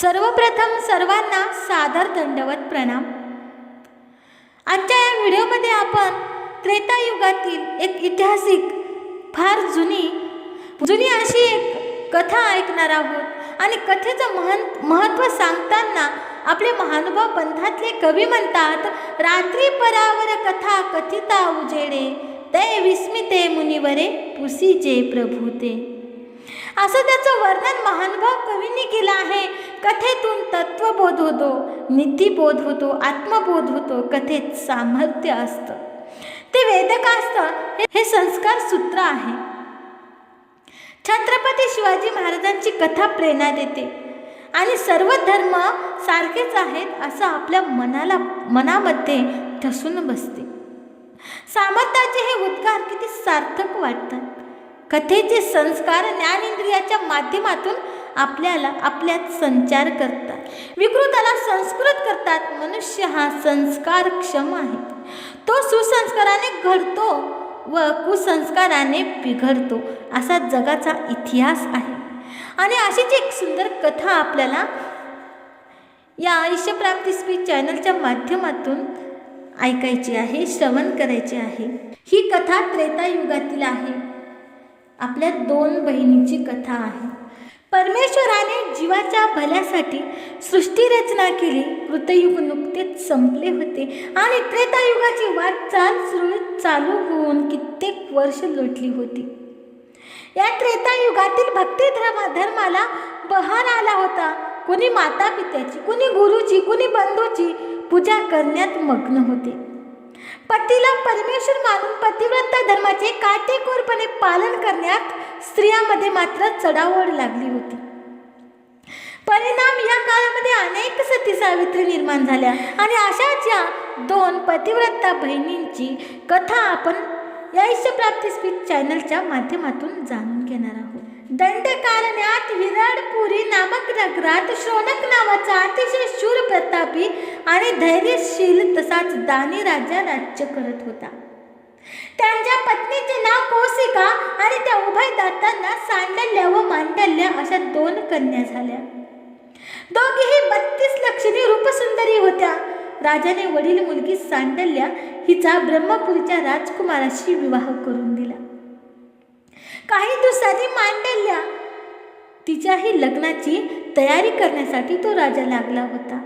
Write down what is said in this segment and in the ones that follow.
सर्वप्रथम सर्वांना सादर दंडवत प्रणाम. आजच्या या व्हिडिओमध्ये आपण त्रेतायुगातील एक ऐतिहासिक फार जुनी जुनी अशी एक कथा ऐकणार आहोत. आणि कथेचं महन महत्त्व सांगताना आपले महानुभाव पंथातले कवी म्हणतात रात्री परावर कथा कथिता उजेडे ते विस्मिते मुनिवरे पुसीचे प्रभूते. असं त्याचं वर्णन महानुभाव कवींनी केलं आहे. कथेतून तत्वबोध होतो नीतिबोध होतो आत्मबोध होतो कथेत सामर्थ्य असतं. ते वेदक असतं हे- हे संस्कार सूत्र आहे. छत्रपती शिवाजी महाराजांची कथा प्रेरणा देते. आणि सर्व धर्म सारखेच आहेत असं आपल्या मनाला मनामध्ये ठसून बसते. सामर्थ्याचे हे उद्गार किती सार्थक वाटतात. कथेचे संस्कार ज्ञानेंद्रियाच्या माध्यमातून आपल्याला आपल्यात संचार करतात. विकृताला संस्कृत करतात. मनुष्य हा संस्कारक्षम आहे. तो सुसंस्काराने घडतो व कुसंस्काराने बिघडतो असा जगाचा इतिहास आहे. आणि अशीच एक सुंदर कथा आपल्याला या आयुष्यप्राप्ती स्पीच चॅनलच्या माध्यमातून ऐकायची आहे श्रवण करायचे आहे. ही कथा त्रेता युगातील आहे. आपल्या दोन बहिणीची कथा आहे. परमेश्वराने जीवाच्या भल्यासाठी सृष्टीरचना केली. कृतयुग नुकतेच संपले होते आणि त्रेतायुगाची वाटचाल सुरळीत चालू होऊन कित्येक वर्ष लोटली होती. या त्रेतायुगातील भक्ती धर्मा धर्माला बहार आला होता. कुणी माता पित्याची कुणी गुरुची कुणी बंधूची पूजा करण्यात मग्न होते. पतीला परमेश्वर मानून पतिव्रता धर्माचे काटेकोरपणे पालन करण्यात स्त्रियामध्ये मात्र चढावड लागली होती. परिणाम या काळामध्ये अनेक सती सावित्री निर्माण झाल्या आणि अशाच या दोन पतिव्रता बहिणींची कथा आपण या प्राप्ती स्पीच चॅनलच्या माध्यमातून जाणून घेणार आहोत. दंडकारण्यात विराटपुरी नामक नगरात शोनक नावाचा अतिशय शूर प्रतापी आणि धैर्यशील तसाच दानी राजा राज्य करत होता. त्यांच्या पत्नीचे नाव कौशिका आणि त्या उभय दातांना सांडल्य व मांडल्य अशा दोन कन्या झाल्या. दोघीही बत्तीस लक्षणी रूपसुंदरी होत्या. राजाने वडील मुलगी सांडल्या हिचा ब्रह्मपुरीच्या राजकुमाराशी विवाह करून दिला. काही दिवसांनी मांडल्या. तिच्याही लग्नाची तयारी करण्यासाठी तो राजा लागला होता.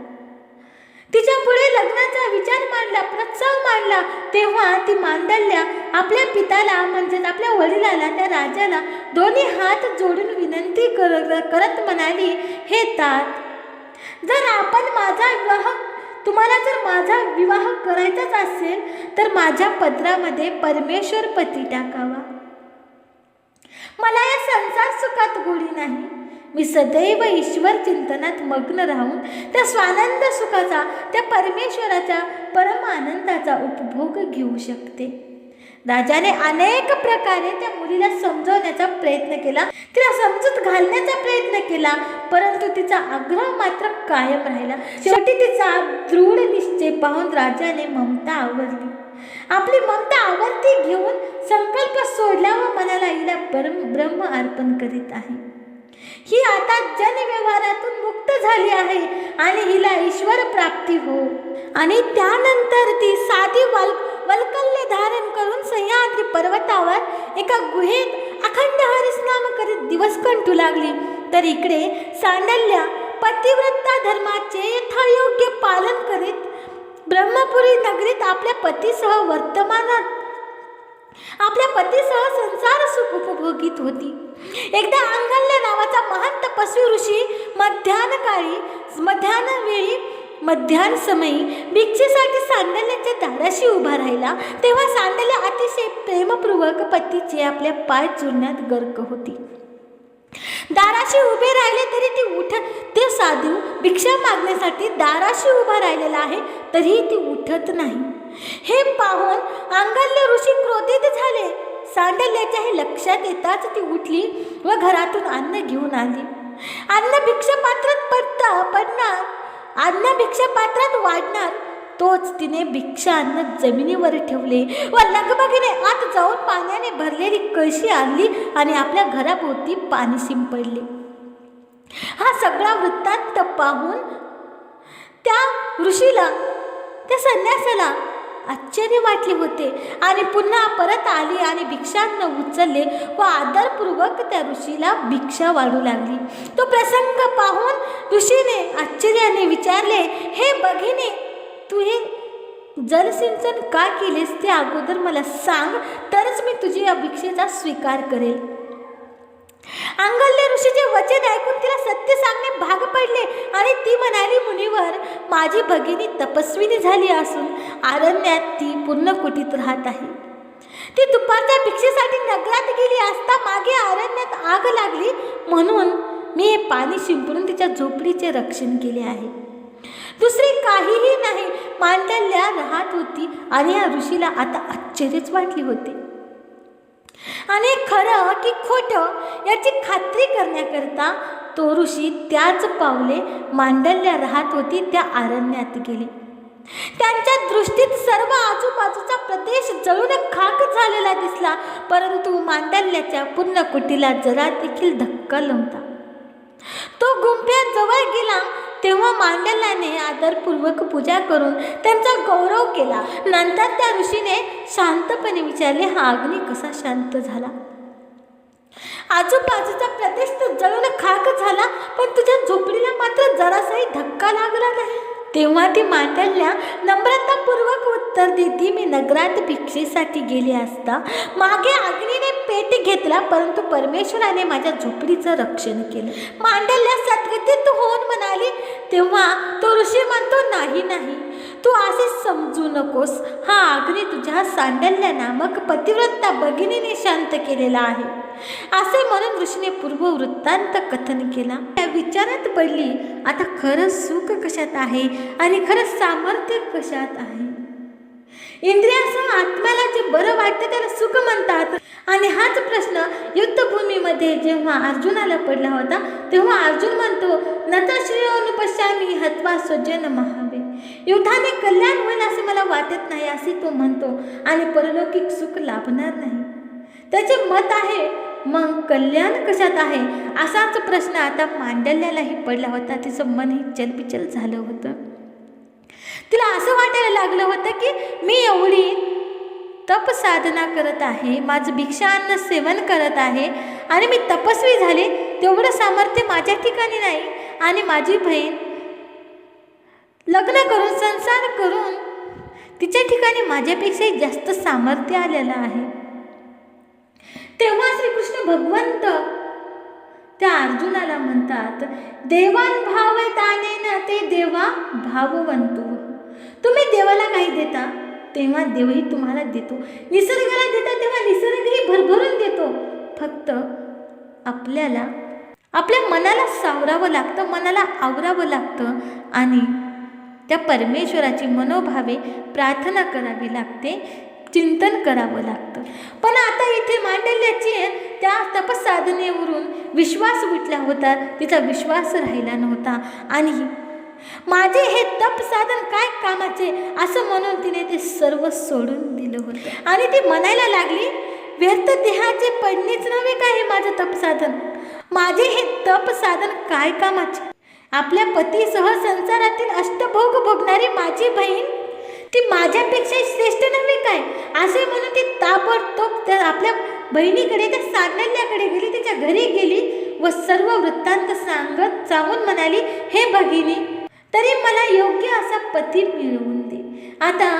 तिच्या पुढे लग्नाचा विचार मांडला प्रस्ताव मांडला. तेव्हा ती मांडल्या आपल्या पिताला म्हणजेच आपल्या वडिलाला त्या राजाला दोन्ही हात जोडून विनंती कर करत म्हणाली हे तात जर आपण माझा विवाह तुम्हाला जर माझा विवाह करायचाच असेल तर माझ्या पत्रामध्ये परमेश्वर पती टाकावा. मला या संसार सुखात गोडी नाही. मी सदैव ईश्वर चिंतनात मग्न राहून त्या स्वानंद सुखाचा त्या परमेश्वराच्या परम आनंदाचा उपभोग घेऊ शकते. राजाने अनेक प्रकारे त्या मुलीला समजवण्याचा प्रयत्न केला. तिला समजूत घालण्याचा प्रयत्न केला परंतु तिचा आग्रह मात्र कायम राहिला. शेवटी तिचा दृढ निश्चय पाहून राजाने ममता आवरली. आपली ममता आवरती घेऊन संकल्प सोडला व मनाला हिला परम ब्रह्म अर्पण करीत आहे. ही आता जनव्यवहारातून मुक्त झाली आहे आणि हिला ईश्वर प्राप्ती हो. आणि त्यानंतर ती साधी वल वल्कल्य धारण करून सह्याद्री पर्वतावर एका गुहेत अखंड हरिस्नाम करीत दिवस कंटू लागली. तर इकडे सांडल्या पतिव्रता धर्माचे यथायोग्य पालन करीत कोल्हापुरी नगरीत आपल्या पतीसह वर्तमानात आपल्या पतीसह संसार सुख उपभोगीत होती. एकदा अंगल्य नावाचा महान तपस्वी ऋषी मध्यानकाळी मध्यान्ह वेळी मध्यान्ह समयी भिक्षेसाठी सांडल्याच्या दाराशी उभा राहिला. तेव्हा सांडल्या अतिशय प्रेमपूर्वक पतीचे आपल्या पाय चुरण्यात गर्क होती. दाराशी उभे राहिले तरी ती उठत ते साधू भिक्षा मागण्यासाठी दाराशी उभा राहिलेला आहे तरीही ती उठत नाही. हे पाहून अंगल्य ऋषी क्रोधित झाले. सांडल्याच्या हे लक्षात येताच ती उठली व घरातून अन्न घेऊन आली. अन्न भिक्षापात्रात पडता पडणार अन्न भिक्षापात्रात वाढणार तोच तिने भिक्षा अन्न जमिनीवर ठेवले. व लगबगीने आत जाऊन पाण्याने भरलेली कळशी आणली आणि आपल्या घराभोवती पाणी शिंपडले. हा सगळा वृत्तांत पाहून त्या ऋषीला त्या संन्यासाला आश्चर्य वाटले होते आणि पुन्हा परत आली आणि भिक्षांना उचलले व आदरपूर्वक त्या ऋषीला भिक्षा वाढू लागली. तो प्रसंग पाहून ऋषीने आश्चर्याने विचारले हे बघिनी तू हे जलसिंचन का केलेस ते अगोदर मला सांग तरच मी तुझी या भिक्षेचा स्वीकार करेल. अंगल्य ऋषीचे वचन ऐकून तिला सत्य सांगणे भाग पडले आणि ती म्हणाली मुनीवर माझी भगिनी तपस्विनी झाली असून अरण्यात ती पूर्ण कुटीत राहत आहे. ती दुपारच्या भिक्षेसाठी नगरात गेली असता मागे अरण्यात आग लागली म्हणून मी हे पाणी शिंपडून तिच्या झोपडीचे रक्षण केले आहे. दुसरी काहीही नाही. मांडल्या राहत होती आणि या ऋषीला आता आश्चर्यच वाटले होते. आणि खरं की खोटं याची खात्री करण्याकरता तो ऋषी त्याच पावले मांडल्या राहत होती त्या अरण्यात गेले. त्यांच्या दृष्टीत सर्व आजूबाजूचा प्रदेश जळून खाक झालेला दिसला परंतु मांडल्याच्या पूर्ण कुटीला जरा देखील धक्का नव्हता. तो गुंफ्या जवळ गेला तेव्हा मांडल्याने आदरपूर्वक पूजा करून त्यांचा गौरव केला. नंतर त्या ऋषीने शांतपणे विचारले हा अग्नी कसा शांत झाला? आजूबाजूचा प्रदेश तर जळून खाक झाला पण तुझ्या झोपडीला मात्र जरासाही धक्का लागला नाही. तेव्हा ती मांडल्या नम्रतापूर्वक उत्तर देती मी नगरात भिक्षेसाठी गेले असता मागे अग्नीने पेट घेतला परंतु परमेश्वराने माझ्या झोपडीचं रक्षण केलं. मांडल्या सद्गतीत होऊन म्हणा तेव्हा तो ऋषी म्हणतो नाही नाही तू असे समजू नकोस. हा अग्नी तुझ्या सांडल्या नामक पतिव्रता भगिनीने शांत केलेला आहे. असे म्हणून ऋषीने पूर्व वृत्तांत कथन केला. त्या विचारात पडली आता खरं सुख कशात आहे? आणि खरं सामर्थ्य कशात आहे? इंद्रियासह आत्म्याला जे बरं वाटतं त्याला सुख म्हणतात. आणि हाच प्रश्न युद्धभूमीमध्ये जेव्हा अर्जुनाला पडला होता तेव्हा अर्जुन म्हणतो नता श्रेयोनुपश्यामी हत्वा स्वजन महावे. युद्धाने कल्याण होईल असे मला वाटत नाही असे तो म्हणतो. आणि परलौकिक सुख लाभणार नाही. त्याचे मत आहे मग कल्याण कशात आहे? असाच प्रश्न आता मांडल्यालाही पडला होता. तिचं मनही चलबिचल झालं होतं. तिला असं वाटायला लागलं होतं की मी एवढी तप साधना करत आहे माझं भिक्षा अन्न सेवन करत आहे आणि मी तपस्वी झाले तेवढं सामर्थ्य माझ्या ठिकाणी नाही. आणि माझी बहीण लग्न करून संसार करून तिच्या ठिकाणी माझ्यापेक्षाही जास्त सामर्थ्य आलेलं आहे. तेव्हा श्रीकृष्ण भगवंत त्या अर्जुनाला म्हणतात देवान भाव ना ते देवा भाववंतु. तुम्ही देवाला काही देता? तेव्हा देवही तुम्हाला देतो. निसर्गाला देता तेव्हा निसर्गही भरभरून देतो. फक्त आपल्याला आपल्या मनाला सावरावं लागतं मनाला आवरावं लागतं आणि त्या परमेश्वराची मनोभावे प्रार्थना करावी लागते. चिंतन करावं लागतं. पण आता इथे मांडल्याची त्या तपसाधनेवरून विश्वास उठला होता तिचा विश्वास राहिला नव्हता. आणि माझे हे तप साधन काय कामाचे असं म्हणून तिने ते सर्व सोडून दिलं होतं. आणि ती म्हणायला लागली व्यर्थ देहाचे पडणेच नव्हे का हे माझं तप साधन? माझे हे तप साधन काय कामाचे? आपल्या पतीसह संसारातील अष्टभोग भोगणारी माझी बहीण ती माझ्यापेक्षा श्रेष्ठ नव्हे काय? असे म्हणून ती ताबडतोब त्या आपल्या बहिणीकडे त्या सांडल्याकडे गेली तिच्या घरी गेली व सर्व वृत्तांत सांगत सांगून म्हणाली हे भगिनी तरी मला योग्य असा पती मिळवून दे. आता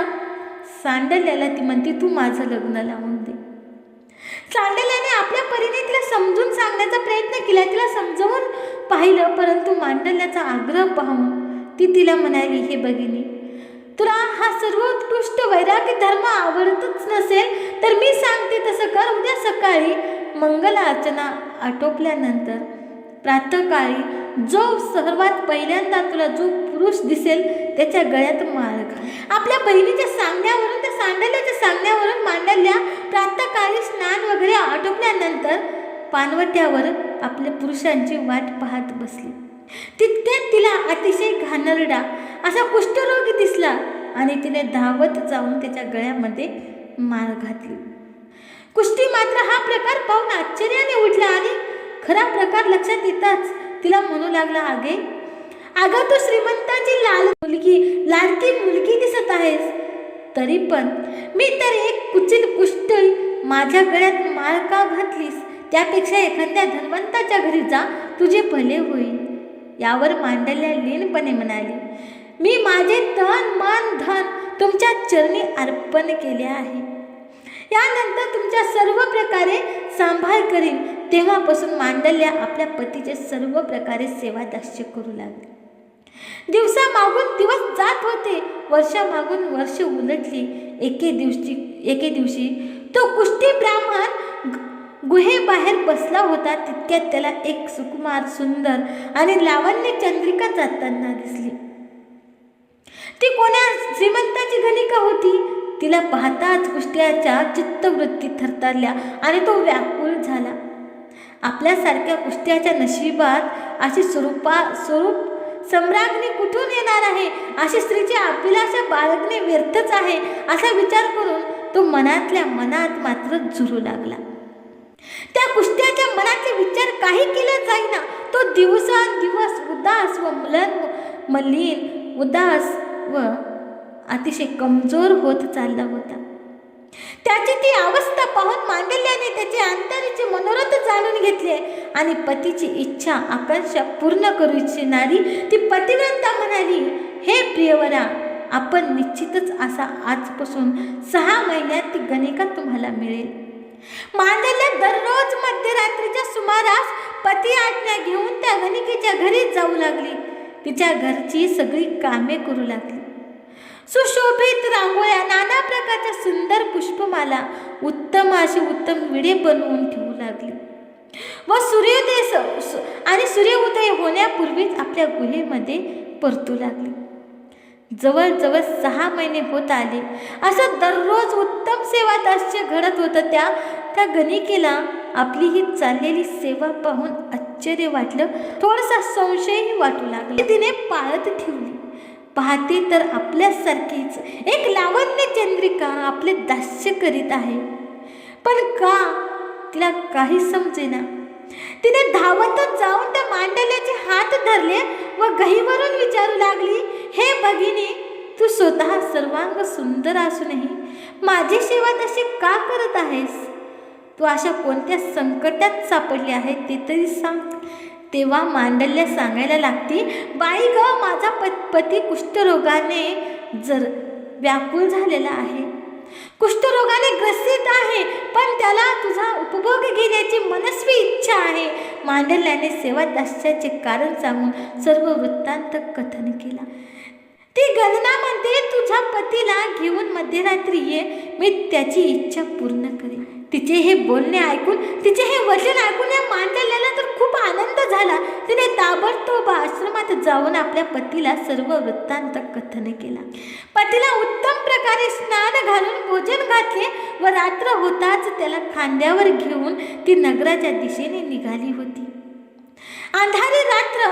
सांडल्याला ती म्हणते तू माझं लग्न लावून दे. सांडल्याने आपल्या परीने तिला समजून सांगण्याचा प्रयत्न केला. तिला समजवून पाहिलं परंतु मांडल्याचा आग्रह पाहून ती तिला म्हणाली हे भगिनी तुला हा सर्वोत्कृष्ट वैराग्य धर्म आवडतच नसेल तर मी सांगते तसं कर उद्या सकाळी. मंगल अर्चना आटोपल्यानंतर प्रातःकाळी जो सर्वात पहिल्यांदा तुला जो पुरुष दिसेल त्याच्या गळ्यात माळ आपल्या बहिणीच्या सांगण्यावरून त्या सांडल्याच्या सांगण्यावरून मांडल्या प्रातःकाळी स्नान वगैरे आटोपल्यानंतर पानवट्यावर आपल्या पुरुषांची वाट पाहत बसली. तितक्यात तिला अतिशय घाणरडा असा कुष्ठरोगी दिसला आणि तिने धावत जाऊन त्याच्या गळ्यामध्ये माळ घातली. कुस्ती मात्र हा प्रकार पाहून आश्चर्याने उठला आणि खरा प्रकार लक्षात येताच तिला म्हणू लागला आगे अगं तू श्रीमंताची लाल मुलगी लाडकी मुलगी दिसत आहेस. तरी पण मी तर एक कुचित कुष्ट माझ्या गळ्यात माळ का घातलीस? त्यापेक्षा एखाद्या धनवंताच्या घरी जा तुझे भले होईल. यावर मांडल्या लीनपणे म्हणाली मी माझे तन मन धन तुमच्या चरणी अर्पण केले आहे. यानंतर तुमच्या सर्व प्रकारे सांभाळ करीन. तेव्हापासून मांडल्या आपल्या पतीचे सर्व प्रकारे सेवा दक्ष करू लागले. दिवसा मागून दिवस जात होते वर्षा मागून वर्ष उलटली. एके दिवशी एके दिवशी तो कुष्टी ब्राह्मण गुहेबाहेर बसला होता तितक्यात त्याला एक सुकुमार सुंदर आणि लावण्य चंद्रिका जाताना दिसली. ती कोण्या श्रीमंताची घनिका होती? तिला पाहताच कुष्ट्याच्या चित्तवृत्ती थरथरल्या आणि तो व्याकुळ झाला. आपल्यासारख्या कुष्ट्याच्या नशिबात अशी स्वरूपा स्वरूप सम्राज्ञी कुठून येणार आहे? अशी स्त्रीची अभिलाषा बाळगणे व्यर्थच आहे असा विचार करून तो मनातल्या मनात मात्र झुरू लागला. त्या कुस्त्याच्या मनाचे विचार काही केले जाईना. तो दिवसांदिवस उदास व मलन मलिन उदास व अतिशय कमजोर होत चालला होता. त्याची ती अवस्था पाहून मांडल्याने त्याचे अंतरीचे मनोरथ जाणून घेतले आणि पतीची इच्छा आकांक्षा पूर्ण करू इच्छिणारी ती पतिव्रता म्हणाली हे प्रियवरा आपण निश्चितच असा आजपासून सहा महिन्यात ती गणिका तुम्हाला मिळेल. मांदेले दररोज मध्यरात्रीच्या सुमारास पती आज्ञा घेऊन त्या गणिकेच्या घरी जाऊ लागली. तिच्या घरची सगळी कामे करू लागली. सुशोभित रांगोळ्या नाना प्रकारच्या सुंदर पुष्पमाला उत्तम अशी उत्तम विडे बनवून ठेवू लागली. व सूर्योदय आणि सूर्योदय होण्यापूर्वीच आपल्या गुहेमध्ये परतू लागली. जवळजवळ सहा महिने होत आले. असं दररोज उत्तम सेवा दास्य घडत होतं. त्या त्या गणिकेला आपली ही चाललेली सेवा पाहून आश्चर्य वाटलं. थोडासा संशयही वाटू लागला. तिने पाळत ठेवली. पाहते तर आपल्यासारखीच. एक लावण्य चंद्रिका आपले दास्य करीत आहे. पण का? तिला काही समजेना. तिने धावतच जाऊन त्या मांडल्याचे हात धरले व गहीवरून विचारू लागली हे भगिनी तू स्वतः सर्वांग सुंदर असूनही माझी सेवा तशी का करत आहेस? तू अशा कोणत्या संकटात सापडली आहे ते तरी सांग. तेव्हा मांडल्या सांगायला लागती बाई ग माझा प पती कुष्ठरोगाने जर व्याकुळ झालेला आहे. कुष्ठरोगाने ग्रसित आहे पण त्याला तुझा उपभोग घेण्याची मनस्वी इच्छा आहे. मांडल्याने सेवा दास्याचे कारण सांगून सर्व वृत्तांत कथन केला. ती गणनामध्ये तुझ्या पतीला घेऊन मध्यरात्री ये. मी त्याची इच्छा पूर्ण करेन. तिचे हे बोलणे ऐकून तिचे हे वचन ऐकून या मांडल्याला तर खूप आनंद झाला. तिने ताबडतोब आश्रमात जाऊन आपल्या पतीला सर्व वृत्तांत कथन केला. पतीला उत्तम प्रकारे स्नान घालून भोजन घातले व रात्र होताच त्याला खांद्यावर घेऊन ती नगराच्या दिशेने निघाली होती. अंधारी रात्र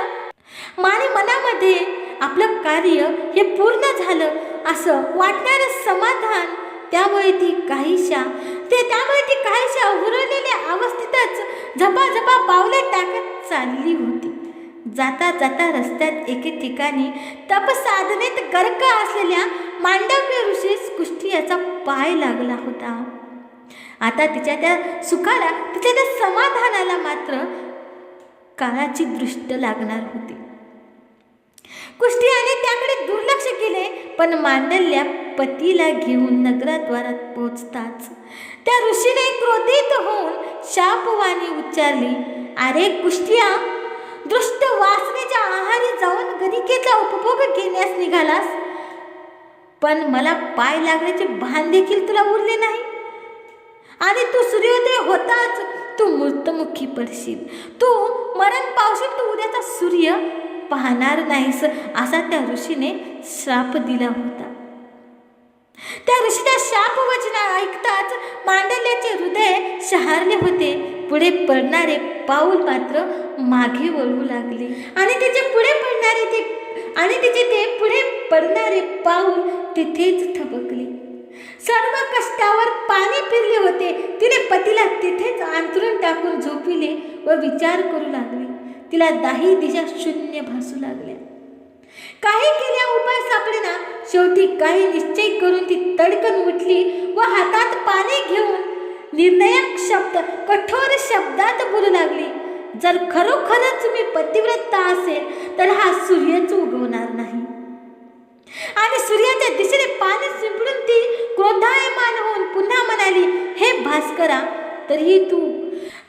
माने मनामध्ये आपलं कार्य हे पूर्ण झालं. असं वाटणारं समाधान त्यामुळे ती काहीशा ते त्यामुळे ती काहीशा उरलेल्या अवस्थेतच झपाझपा पावले टाकत चालली होती. जाता जाता रस्त्यात एके ठिकाणी तपसाधनेत गर्क असलेल्या मांडव्य ऋषीस कुष्टी याचा पाय लागला होता. आता तिच्या त्या सुखाला तिच्या त्या समाधानाला मात्र काळाची दृष्ट लागणार होती. कुष्टियाने त्याकडे दुर्लक्ष केले पण मांडल्या पतीला घेऊन नगराद्वारात पोहोचताच. त्या ऋषीने क्रोधित होऊन शापवाणी उच्चारली अरे कुष्टिया दृष्ट वासनेच्या आहारी जाऊन गणिकेचा उपभोग घेण्यास निघालास. पण मला पाय लागण्याचे भान देखील तुला उरले नाही. आणि तू सूर्योदय होताच तू मृतमुखी पडशील. तू मरण पावशील तू उद्याचा सूर्य. पाहणार नाहीस असा त्या ऋषीने श्राप दिला होता. त्या ऋषीच्या शाप वचना ऐकताच मांडल्याचे हृदय शहारले होते. पुढे पडणारे पाऊल मात्र मागे वळू लागले. आणि त्याचे पुढे पडणारे ते आणि तिचे ते पुढे पडणारे पाऊल तिथेच थबकले. सर्व कष्टावर पाणी फिरले होते. तिने पतीला तिथेच अंतरून टाकून झोपिले व विचार करू लागले. तिला दाही दिशा शून्य भासू लागल्या. काही केल्या उपाय सापडेना. शेवटी काही निश्चय करून ती तडकन उठली व हातात पाणी घेऊन निर्णयक शब्द कठोर शब्दात बोलू लागली. जर खरोखरच मी पतिव्रता असेल तर हा सूर्यच उगवणार नाही. आणि सूर्याच्या दिशेने पाणी शिंपडून ती क्रोधायमान होऊन पुन्हा म्हणाली हे भास्करा तरीही तू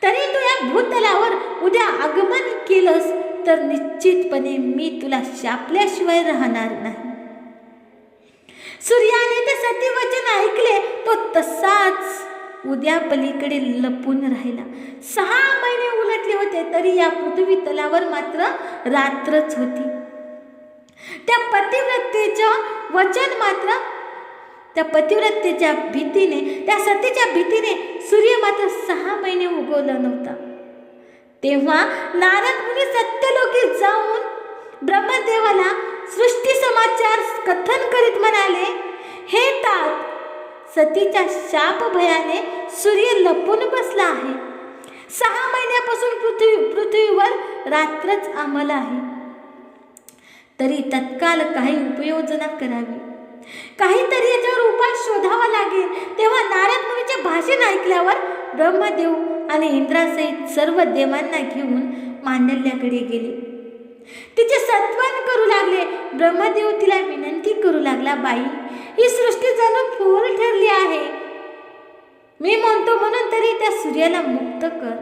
तरी तू या भूतलावर उद्या आगमन केलंस तर निश्चितपणे मी तुला शापल्याशिवाय राहणार नाही. सूर्याने ते सती वचन ऐकले तो तसाच उद्या पलीकडे लपून राहिला. सहा महिने उलटले होते तरी या पृथ्वी तलावर मात्र रात्रच होती. त्या पतिव्रतेचं वचन मात्र त्या पतिव्रतेच्या भीतीने त्या सतीच्या भीतीने सूर्य मात्र सहा महिने उगवला नव्हता. तेव्हा नारद मुनी सत्यलोकी जाऊन ब्रह्मदेवाला सृष्टी समाचार कथन करीत म्हणाले हे तात सतीच्या शाप भयाने सूर्य लपून बसला आहे. सहा महिन्यापासून पृथ्वी पृथ्वीवर रात्रच आम्हाला आहे. तरी तत्काल काही उपयोजना करावी. काहीतरी याच्यावर उपाय शोधावा लागेल. तेव्हा नारद मुनीचे भाषण ऐकल्यावर ब्रह्मदेव आणि इंद्रासहित सर्व देवांना घेऊन मांडल्याकडे गेले. तिचे सत्वन करू लागले. ब्रह्मदेव तिला विनंती करू लागला बाई ही सृष्टी जणू फोल ठरली आहे. मी म्हणतो म्हणून तरी त्या सूर्याला मुक्त कर.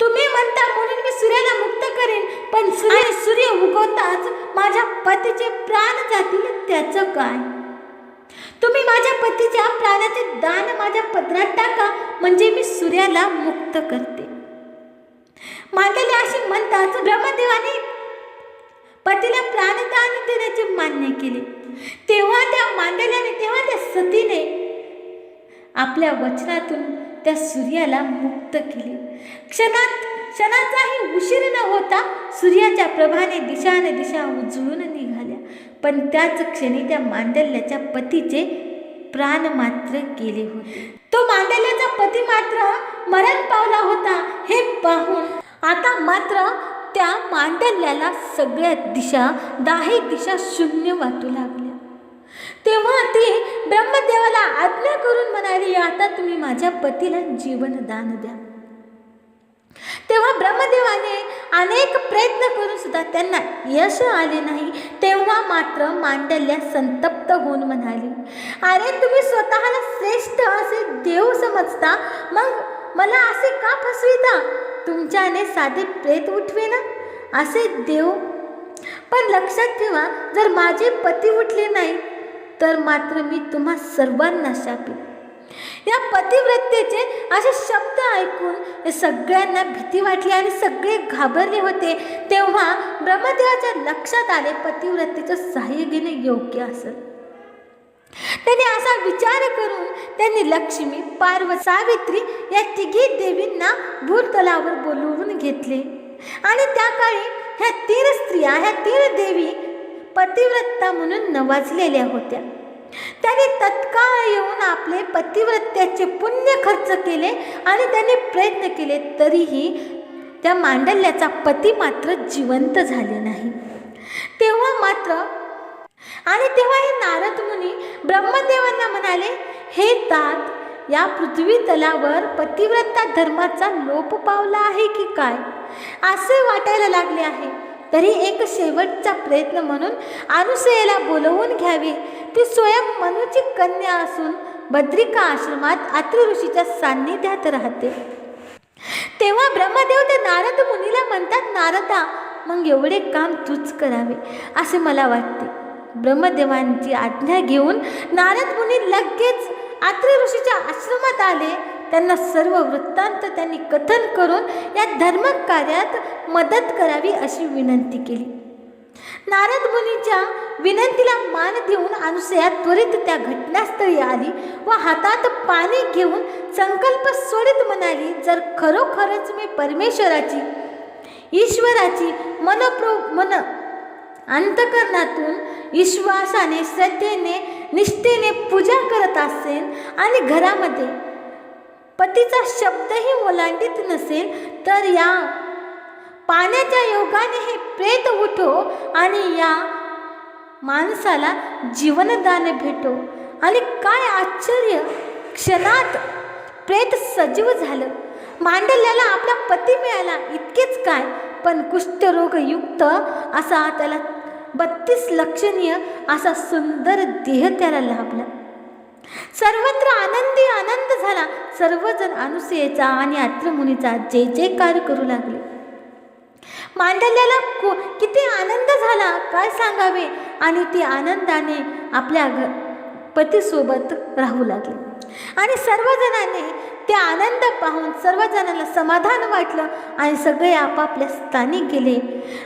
तुम्ही म्हणता म्हणून मी सूर्याला मुक्त करेन पण सूर्य सूर्य उगवताच माझ्या पतीचे प्राण जातील त्याचं काय? तुम्ही माझ्या पतीच्या प्राणाचे दान माझ्या पत्रात टाका म्हणजे मी सूर्याला मुक्त करते. मानलेले अशी म्हणतात ब्रह्मदेवाने पतीला प्राणदान देण्याचे मान्य केले. तेव्हा त्या मांडल्याने तेव्हा त्या सतीने आपल्या वचनातून त्या सूर्याला मुक्त केले. क्षणात क्षणाचाही उशीर न होता सूर्याच्या प्रभाने दिशाने दिशा उजळून पण त्याच क्षणी त्या मांडल्याच्या पतीचे प्राण मात्र गेले होते. तो मांडल्याचा पती मात्र मरण पावला होता हे पाहून. आता मात्र त्या मांडल्याला सगळ्या दिशा दाही दिशा शून्य वाटू लागल्या. तेव्हा ती ब्रह्मदेवाला आज्ञा करून म्हणाली आता तुम्ही माझ्या पतीला जीवन दान द्या. तेव्हा ब्रह्मदेवाने अनेक प्रयत्न करून सुद्धा त्यांना यश आले नाही. तेव्हा मात्र मांडल्या संतप्त होऊन म्हणाली अरे तुम्ही स्वतःला श्रेष्ठ असे देव समजता? मग मला असे का फसविता? तुमच्याने साधे प्रेत उठवे ना? असे देव? पण लक्षात ठेवा जर माझे पती उठले नाही तर मात्र मी तुम्हा सर्वांना शापेन या पतिव्रतेचे असे शब्द ऐकून सगळ्यांना भीती वाटली आणि सगळे घाबरले होते. तेव्हा ब्रह्मदेवाच्या लक्षात आले पतिव्रतेचं सहाय्य घेणे योग्य असेल त्यांनी असा विचार करून त्यांनी लक्ष्मी पार्व सावित्री या तिघी देवींना भूतलावर बोलवून घेतले. आणि त्या काळी ह्या तीन स्त्रिया ह्या तीन देवी पतिव्रता म्हणून नवाजलेल्या होत्या. त्याने तत्काळ येऊन आपले पतिव्रत्याचे पुण्य खर्च केले आणि त्याने प्रयत्न केले तरीही त्या मांडल्याचा पती मात्र जिवंत झाले नाही. तेव्हा मात्र आणि तेव्हा हे नारद मुनी ब्रह्मदेवांना म्हणाले हे तात या पृथ्वी तलावर पतिव्रता धर्माचा लोप पावला आहे की काय? असे वाटायला लागले आहे. तरी एक शेवटचा प्रयत्न म्हणून अनुसयेला बोलवून घ्यावे. ती स्वयं मनुची कन्या असून बद्रिका आश्रमात आत्री ऋषीच्या सान्निध्यात राहते. तेव्हा ब्रह्मदेव त्या नारद मुनीला म्हणतात नारदा मग एवढे काम तूच करावे. असे मला वाटते. ब्रह्मदेवांची आज्ञा घेऊन नारद मुनी लगेच आत्र ऋषीच्या आश्रमात आले. त्यांना सर्व वृत्तांत त्यांनी कथन करून या धर्मकार्यात मदत करावी अशी विनंती केली. नारद मुनीच्या विनंतीला मान देऊन अनुसया त्वरित त्या घटनास्थळी आली व हातात पाणी घेऊन संकल्प सोडित म्हणाली जर खरोखरच मी परमेश्वराची ईश्वराची मनप्रो मन अंतकरणातून विश्वासाने श्रद्धेने निष्ठेने पूजा करत असेल आणि घरामध्ये पतीचा शब्दही ओलांडीत नसेल तर या पाण्याच्या योगाने हे प्रेत उठो आणि या माणसाला जीवनदान भेटो. आणि काय आश्चर्य क्षणात प्रेत सजीव झालं. मांडल्याला आपला पती मिळाला इतकेच काय? पण कुष्ठरोगयुक्त असा त्याला बत्तीस लक्षणीय असा सुंदर देह त्याला लाभला. सर्वत्र आनंदी आनंद झाला. सर्वजण अनुसयेचा आणि अत्रमुनीचा जे जयकार करू लागले. मांडल्याला को किती आनंद झाला काय सांगावे? आणि ती आनंदाने आपल्या घ पतीसोबत राहू लागले. आणि सर्वजणांनी ते आनंद पाहून सर्वजणांना समाधान वाटलं आणि सगळे आपापल्या स्थानी गेले.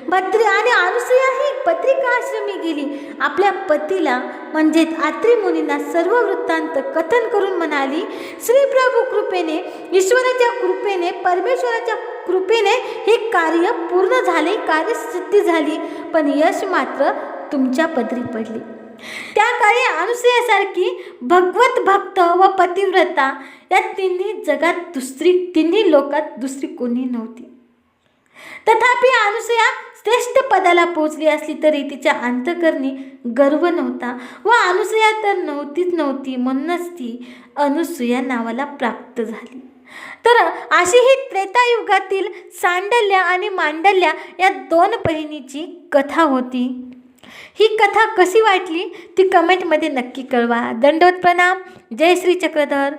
भद्री आणि अनुसयाही पत्रिका आश्रमी गेली. आपल्या पतीला म्हणजे आत्री मुनींना सर्व वृत्तांत कथन करून म्हणाली श्री प्रभू कृपेने ईश्वराच्या कृपेने परमेश्वराच्या कृपेने हे कार्य पूर्ण झाले कार्यसिद्धी झाली. पण यश मात्र तुमच्या पदरी पडले. त्या काळी अनुसयासारखी भगवत भक्त व पतिव्रता या तिन्ही जगात दुसरी तिन्ही लोकात दुसरी कोणी नव्हती. तथापि अनुसया श्रेष्ठ पदाला पोचली असली तरी तिच्या अंतकरणी गर्व नव्हता व अनुसया तर नव्हतीच नव्हती म्हणूनच ती अनुसया नावाला प्राप्त झाली. तर अशी ही त्रेतायुगातील सांडल्या आणि मांडल्या या दोन बहिणीची कथा होती. ही कथा कशी वाटली ती कमेंटमध्ये नक्की कळवा. दंडवत प्रणाम. जय श्री चक्रधर.